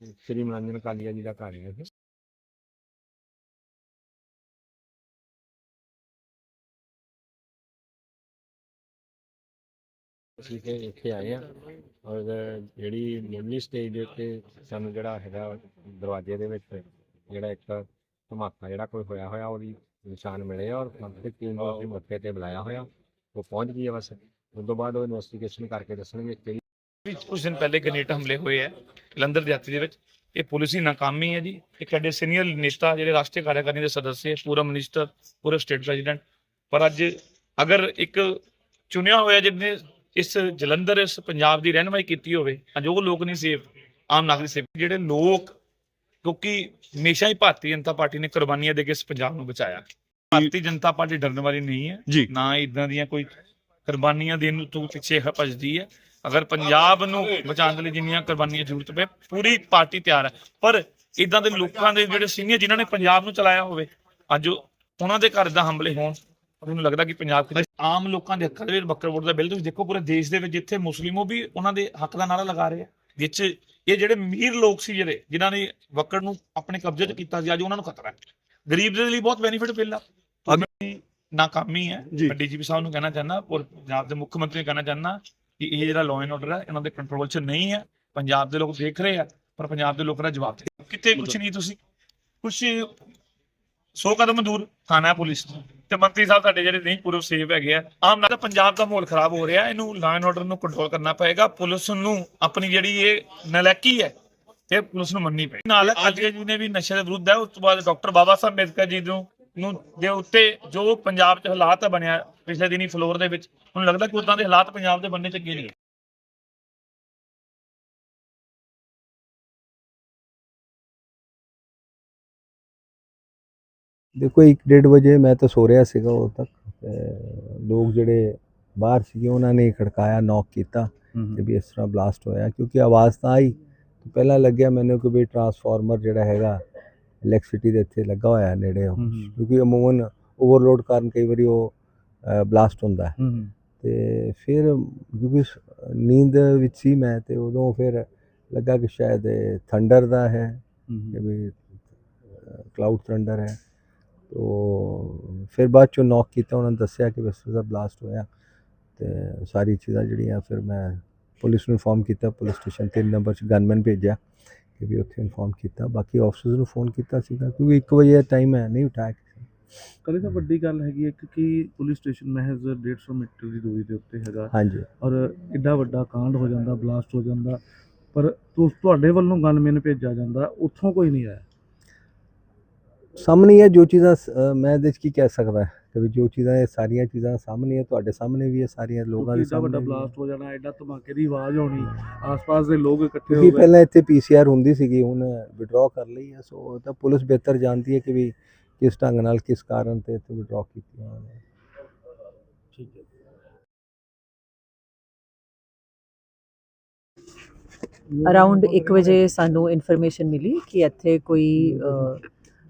ਸ੍ਰੀ ਮਨੰਜਨ ਕਾਲੀਆ ਜੀ ਦਾ ਘਰ ਹੈ ਇਹ ਅਸੀਂ ਤੇ ਇੱਥੇ ਆਏ ਆ ਔਰ ਜਿਹੜੀ ਮੁੱਢਲੀ ਸਟੇਜ ਦੇ ਉੱਤੇ ਸਾਨੂੰ ਜਿਹੜਾ ਹੈਗਾ ਦਰਵਾਜ਼ੇ ਦੇ ਵਿੱਚ ਜਿਹੜਾ ਇੱਕ ਧਮਾਕਾ ਜਿਹੜਾ ਕੋਈ ਹੋਇਆ ਹੋਇਆ ਉਹਦੀ ਨਿਸ਼ਾਨ ਮਿਲੇ ਔਰ ਫੋਰੈਂਸਿਕ ਟੀਮ ਨੂੰ ਅਸੀਂ ਮੌਕੇ ਤੇ ਬੁਲਾਇਆ ਹੋਇਆ। ਉਹ ਪਹੁੰਚ ਗਈ ਹੈ ਬਸ। ਉਸ ਤੋਂ ਬਾਅਦ ਉਹ ਇਨਵੈਸਟੀਗੇਸ਼ਨ ਕਰਕੇ ਦੱਸਣਗੇ ਕਿਹੜੀ ਕੁਝ ਦਿਨ ਪਹਿਲੇ ਗ੍ਰੇਨੇਡ ਹਮਲੇ ਹੋਏ ਹੈ ਜਲੰਧਰ ਦੇ ਹੱਥ ਦੇ ਵਿੱਚ। ਇਹ ਪੁਲਿਸ ਦੀ ਨਾਕਾਮੀ ਹੈ ਜੀ। ਇੱਕ ਸਾਡੇ ਸੀਨੀਅਰ ਨੇਤਾ ਜਿਹੜੇ ਰਾਸ਼ਟਰੀ ਕਾਰਜਕਾਰਨੀ ਦੇ ਸਦੱਸਿਆ ਪੂਰਾ ਮਿਨਿਸਟਰ ਪੂਰਾ ਸਟੇਟ ਪ੍ਰੈਜ਼ੀਡੈਂਟ। ਪਰ ਅੱਜ ਅਗਰ ਇੱਕ ਚੁਣਿਆ ਹੋਇਆ ਜਿਹਨੇ ਇਸ ਜਲੰਧਰ ਇਸ ਪੰਜਾਬ ਦੀ ਰਹਿਨਮਾਈ ਕੀਤੀ ਹੋਵੇ ਅੱਜ ਲੋਕ ਨਹੀਂ ਸੇਫ ਆਮ ਨਾਗਰਿਕ ਸੇਫ ਜਿਹੜੇ ਲੋਕ ਕਿਉਂਕਿ ਹਮੇਸ਼ਾ ਹੀ ਭਾਰਤੀ ਜਨਤਾ ਪਾਰਟੀ ਨੇ ਕੁਰਬਾਨੀਆਂ ਦੇ ਕੇ ਇਸ ਪੰਜਾਬ ਨੂੰ ਬਚਾਇਆ। ਭਾਰਤੀ ਜਨਤਾ ਪਾਰਟੀ ਡਰਨ ਵਾਲੀ ਨਹੀਂ ਹੈ। ਨਾ ਇਦਾਂ ਦੀਆਂ ਕੋਈ ਕੁਰਬਾਨੀਆਂ ਦੇਣ ਨੂੰ ਤੋਂ ਪਿੱਛੇ ਭੱਜਦੀ ਹੈ। ਅਗਰ ਪੰਜਾਬ ਨੂੰ ਬਚਾਉਣ ਦੇ ਲਈ ਜਿੰਨੀਆਂ ਕੁਰਬਾਨੀਆਂ ਜ਼ਰੂਰਤ ਪਏ ਪੂਰੀ ਪਾਰਟੀ ਤਿਆਰ ਹੈ। ਪਰ ਇਦਾਂ ਦੇ ਲੋਕਾਂ ਦੇ ਜਿਹੜੇ ਸੀਨੀਅਰ ਜਿਨ੍ਹਾਂ ਨੇ ਪੰਜਾਬ ਨੂੰ ਚਲਾਇਆ ਹੋਵੇ ਅੱਜ ਉਹ- ਉਹਨਾਂ ਦੇ ਘਰ ਦਾ ਹਮਲੇ ਹੋਣ ਮੈਨੂੰ ਲੱਗਦਾ ਕਿ ਪੰਜਾਬ ਕਿਤੇ ਆਮ ਲੋਕਾਂ ਦੇ ਹੱਕਾਂ ਦੇ ਵਿੱਚ ਬੱਕਰ ਵੋਟ ਦਾ ਬਿੱਲ ਤੁਸੀਂ ਦੇਖੋ ਪੂਰੇ ਦੇਸ਼ ਦੇ ਵਿੱਚ ਜਿੱਥੇ ਮੁਸਲਿਮ ਵੀ ਉਹਨਾਂ ਦੇ ਹੱਕ ਦਾ ਨਾਰਾ ਲਗਾ ਰਹੇ ਆ ਵਿੱਚ ਇਹ ਜਿਹੜੇ ਅਮੀਰ ਲੋਕ ਸੀ ਜਿਹੜੇ ਜਿਨ੍ਹਾਂ ਨੇ ਵਕਰ ਨੂੰ ਆਪਣੇ ਕਬਜ਼ੇ 'ਚ ਕੀਤਾ ਸੀ ਅੱਜ ਉਹਨਾਂ ਨੂੰ ਖਤਰਾ ਹੈ। ਗਰੀਬ ਦੇ ਲਈ ਬਹੁਤ ਬੈਨੀਫਿਟ ਅਗਰ ਨਾਕਾਮੀ ਹੈ। ਡੀਜੀਪੀ ਸਾਹਿਬ ਨੂੰ ਕਹਿਣਾ ਚਾਹੁੰਦਾ ਔਰ ਪੰਜਾਬ ਦੇ ਮੁੱਖ ਮੰਤਰੀ ਨੂੰ ਕਹਿਣਾ ਚਾਹੁੰਦਾ ਕਿ ਇਹ ਜਿਹੜਾ ਲਾਅ ਐਂਡ ਆਰਡਰ ਹੈ ਇਹਨਾਂ ਦੇ ਕੰਟਰੋਲ 'ਚ ਨਹੀਂ ਹੈ ਪੰਜਾਬ ਦੇ ਲੋਕ ਦੇਖ ਰਹੇ ਆ ਪਰ ਪੰਜਾਬ ਦੇ ਲੋਕਾਂ ਦਾ ਜਵਾਬ ਦੇ ਕਿਤੇ ਕੁਝ ਨਹੀਂ ਤੁਸੀਂ। ਕੁਝ ਸੌ ਕਦਮ ਦੂਰ ਥਾਣਾ ਪੁਲਿਸ ਤੇ। ਮੰਤਰੀ ਸਾਹਿਬ ਸਾਡੇ ਜਿਹੜੇ ਨਹੀਂ ਪੂਰੇ ਸੇਵ ਹੈਗੇ ਆ ਆਮ ਨਾਲ ਪੰਜਾਬ ਦਾ ਮਾਹੌਲ ਖਰਾਬ ਹੋ ਰਿਹਾ। ਇਹਨੂੰ ਲਾਅ ਐਂਡ ਆਰਡਰ ਨੂੰ ਕੰਟਰੋਲ ਕਰਨਾ ਪਏਗਾ। ਪੁਲਿਸ ਨੂੰ ਆਪਣੀ ਜਿਹੜੀ ਇਹ ਨਲਾਇਕੀ ਹੈ ਇਹ ਪੁਲਿਸ ਨੂੰ ਮੰਨਣੀ ਪਏਗੀ। ਨਾਲ ਅਜੇ ਜੀ ਨੇ ਵੀ ਨਸ਼ੇ ਦੇ ਵਿਰੁੱਧ ਹੈ ਉਸ ਤੋਂ ਬਾਅਦ ਡਾਕਟਰ ਬਾਬਾ ਸਾਹਿਬ ਅੰਬੇਦਕਰ ਜੀ ਨੂੰ ਨੂੰ ਦੇ ਉੱਤੇ ਜੋ ਪੰਜਾਬ 'ਚ ਹਾਲਾਤ ਬਣਿਆ ਪਿਛਲੇ ਦਿਨੀ ਫਲੋਰ ਦੇ ਵਿੱਚ ਮੈਨੂੰ ਲੱਗਦਾ ਕਿ ਉਦਾਂ ਦੇ ਹਾਲਾਤ ਪੰਜਾਬ ਦੇ ਬੰਨੇ ਚੰਗੇ ਨਹੀਂ। ਦੇਖੋ 1:30 ਵਜੇ ਮੈਂ ਤਾਂ ਸੋ ਰਿਹਾ ਸੀਗਾ ਉਦੋਂ ਤੱਕ। ਤੇ ਲੋਕ ਜਿਹੜੇ ਬਾਹਰ ਸੀਗੇ ਉਹਨਾਂ ਨੇ ਖੜਕਾਇਆ ਨੌਕ ਕੀਤਾ ਕਿ ਵੀ ਇਸ ਤਰ੍ਹਾਂ ਬਲਾਸਟ ਹੋਇਆ ਕਿਉਂਕਿ ਆਵਾਜ਼ ਤਾਂ ਆਈ। ਤੇ ਪਹਿਲਾਂ ਲੱਗਿਆ ਮੈਨੂੰ ਕਿ ਵੀ ਟਰਾਂਸਫਾਰਮਰ ਜਿਹੜਾ ਹੈਗਾ ਇਲੈਕਟ੍ਰਿਸਿਟੀ ਦੇ ਇੱਥੇ ਲੱਗਾ ਹੋਇਆ ਨੇੜੇ ਉਹ। ਕਿਉਂਕਿ ਅਮੂਮਨ ਓਵਰਲੋਡ ਕਾਰਨ ਕਈ ਵਾਰੀ ਉਹ ਬਲਾਸਟ ਹੁੰਦਾ ਹੈ। ਤੇ ਫਿਰ ਕਿਉਂਕਿ ਨੀਂਦ ਵਿੱਚ ਸੀ ਮੈਂ ਤੇ ਉਦੋਂ ਫਿਰ ਲੱਗਾ ਕਿ ਸ਼ਾਇਦ ਥੰਡਰ ਦਾ ਹੈ ਕਿ ਵੀ ਕਲਾਊਡ ਥੰਡਰ ਹੈ। ਤੋ ਫਿਰ ਬਾਅਦ ਚੋਂ ਨੌਕ ਕੀਤਾ ਉਹਨਾਂ ਨੇ ਦੱਸਿਆ ਕਿ ਵੈਸੇ ਦਾ ਬਲਾਸਟ ਹੋਇਆ ਤੇ ਸਾਰੀ ਚੀਜ਼ਾਂ ਜਿਹੜੀਆਂ ਫਿਰ ਮੈਂ ਪੁਲਿਸ ਨੂੰ ਇਨਫੋਰਮ ਕੀਤਾ। ਪੁਲਿਸ ਸਟੇਸ਼ਨ 3 ਨੰਬਰ 'ਚ ਗਨਮੈਨ ਭੇਜਿਆ। ਕਿ ਵੀ ਉੱਥੇ ਇਨਫੋਰਮ ਕੀਤਾ। ਬਾਕੀ ਆਫਿਸਰਸ ਨੂੰ ਫੋਨ ਕੀਤਾ ਸੀਗਾ ਕਿਉਂਕਿ 1 ਵਜੇ ਦਾ ਟਾਈਮ ਹੈ ਨਹੀਂ ਉਠਾਇਆ ਕਿਸੇ ਨੇ। ਕਦੇ ਤਾਂ ਵੱਡੀ ਗੱਲ ਹੈਗੀ ਹੈ ਕਿ ਪੁਲਿਸ ਸਟੇਸ਼ਨ ਮਹਿਜ਼ 150 ਮੀਟਰ ਦੀ ਦੂਰੀ ਦੇ ਉੱਤੇ ਹੈਗਾ। ਹਾਂਜੀ। ਔਰ ਐਡਾ ਵੱਡਾ ਕਾਂਡ ਹੋ ਜਾਂਦਾ ਬਲਾਸਟ ਹੋ ਜਾਂਦਾ ਪਰ ਤੁ- ਤੁਹਾਡੇ ਵੱਲੋਂ ਗਨਮੈਨ ਭੇਜਿਆ ਜਾਂਦਾ ਉੱਥੋਂ ਕੋਈ ਨਹੀਂ ਆਇਆ। ਸਾਹਮਣੇ ਹੀ ਹੈ ਜੋ ਚੀਜ਼ਾਂ ਸ- ਅ, ਮੈਂ ਇਹਦੇ 'ਚ ਕੀ ਕਹਿ ਸਕਦਾ। ਕਿ ਵੀ ਜੋ ਚੀਜ਼ਾਂ ਇਹ ਸਾਰੀਆਂ ਚੀਜ਼ਾਂ ਸਾਹਮਣੇ ਹੈ ਤੁਹਾਡੇ ਸਾਹਮਣੇ ਵੀ ਹੈ ਸਾਰੀਆਂ ਲੋਕਾਂ ਦੇ ਵੱਡਾ ਸਾਹਮਣੇ ਵੀ ਹੈ। ਬਲਾਸਟ ਹੋ ਜਾਣਾ ਐਡਾ ਧਮਾਕੇ ਦੀ ਆਵਾਜ਼ ਆਉਣੀ ਆਸ-ਪਾਸ ਦੇ ਲੋਕ ਇਕੱਠੇ ਹੋ ਗਏ। ਪਹਿਲਾਂ ਇੱਥੇ ਪੀਸੀਆਰ ਹੁੰਦੀ ਸੀਗੀ ਹੁਣ ਵਿਡਰਾਅ ਕਰ ਲਈ ਹੈ ਸੋ ਉਹ ਤਾਂ ਪੁਲਿਸ ਬਿਹਤਰ ਜਾਣਦੀ ਹੈ ਕਿ ਵੀ ਕਿਸ ਢੰਗ ਨਾਲ ਕਿਸ ਕਾਰਨ ਤੇ ਇੱਥੇ ਵਿਡਰਾਅ ਕੀਤੀ ਉਹਨਾਂ ਨੇ। ਠੀਕ ਹੈ। ਅਰਾਊਂਡ 1 ਵਜੇ ਸਾਨੂੰ ਇਨਫੋਰਮੇਸ਼ਨ ਮਿਲੀ ਕਿ ਇੱਥੇ ਕੋਈ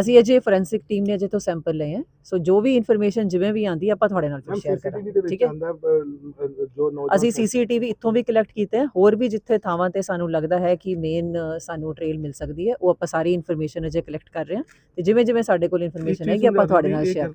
ਅਸੀਂ ਅਜੇ ਫੋਰੈਂਸਿਕ ਟੀਮ ਨੇ ਅਜੇ ਤੋਂ ਸੈਂਪਲ ਲਏ ਹੈ। ਸੋ ਜੋ ਵੀ ਇਨਫੋਰਮੇਸ਼ਨ ਜਿਵੇਂ ਵੀ ਆਂਦੀ ਆਪਾਂ ਤੁਹਾਡੇ ਨਾਲ ਫਿਰ ਸ਼ੇਅਰ ਕਰਾਂਗੇ। ਠੀਕ ਹੈ? ਅਸੀਂ ਸੀਸੀਟੀਵੀ ਇੱਥੋਂ ਵੀ ਕਲੈਕਟ ਕੀਤੇ ਹੈ। ਹੋਰ ਵੀ ਜਿੱਥੇ ਥਾਵਾਂ ਤੇ ਸਾਨੂੰ ਲੱਗਦਾ ਹੈ ਕਿ ਮੇਨ ਸਾਨੂੰ ਟ੍ਰੇਲ ਮਿਲ ਸਕਦੀ ਹੈ ਉਹ ਆਪਾਂ ਸਾਰੀ ਇਨਫੋਰਮੇਸ਼ਨ ਅਜੇ ਕਲੈਕਟ ਕਰ ਰਹੇ ਹਾਂ। ਤੇ ਜਿਵੇਂ ਜਿਵੇਂ ਸਾਡੇ ਕੋਲ ਇਨਫੋਰਮੇਸ਼ਨ ਹੈਗੀ ਆਪਾਂ ਤੁਹਾਡੇ ਨਾਲ ਸ਼ੇਅਰ